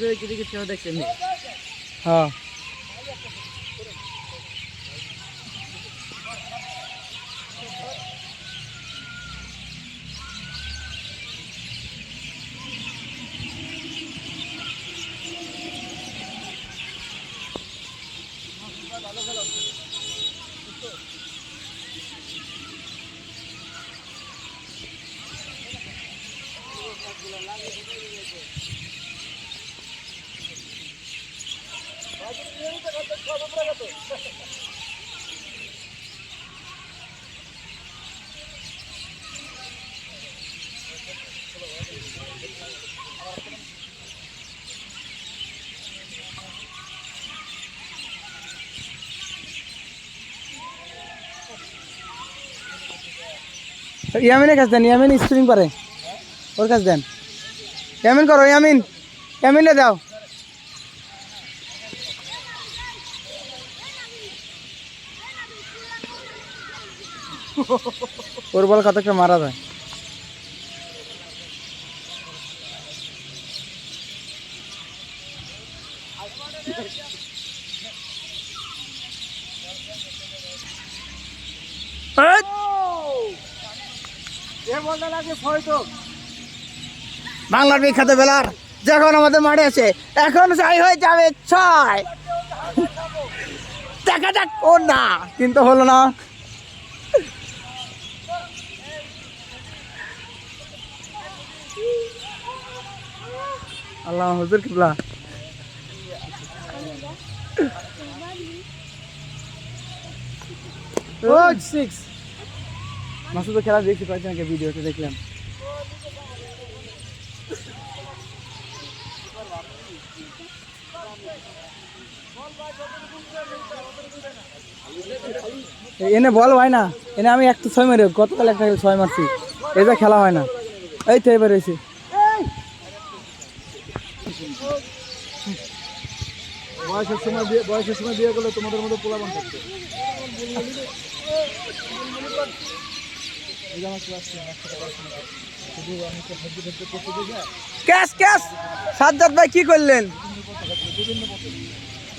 যে কিছু কিছু দেখছেন হ্যাঁ। ইয়ামিনের কাছে দেন ইয়ামিন স্প্রিং পারে ওর কাছে দেন ইয়ামিন করো ইয়ামিন ইয়ামিনে দাও ওর বল কত মারা যায় হেৎ! বাংলার বিখ্যাত বেলার যখন আমাদের মাঠে আছে এখন যাই হয়ে যাবে ছয়। দেখা যাক, ও না, কিন্তু হলো না। আল্লাহ হুজুর কিবলা। সিক্স মাসুদ খেলা কয়েকদিন আগে ভিডিওতে দেখলাম। এনে বল হয় না এনে আমি একটা ছয় মারি গতকাল একটা ছয় মারছি এই যে খেলা হয় না। এই তো এবার এসে বয়সের সময় বিয়ে বয়সের সময় বিয়ে করলে তোমাদের মতো পোলাবান থাকতো ক্যাশ ক্যাশ সাজ্জাদ ভাই কি করলেন?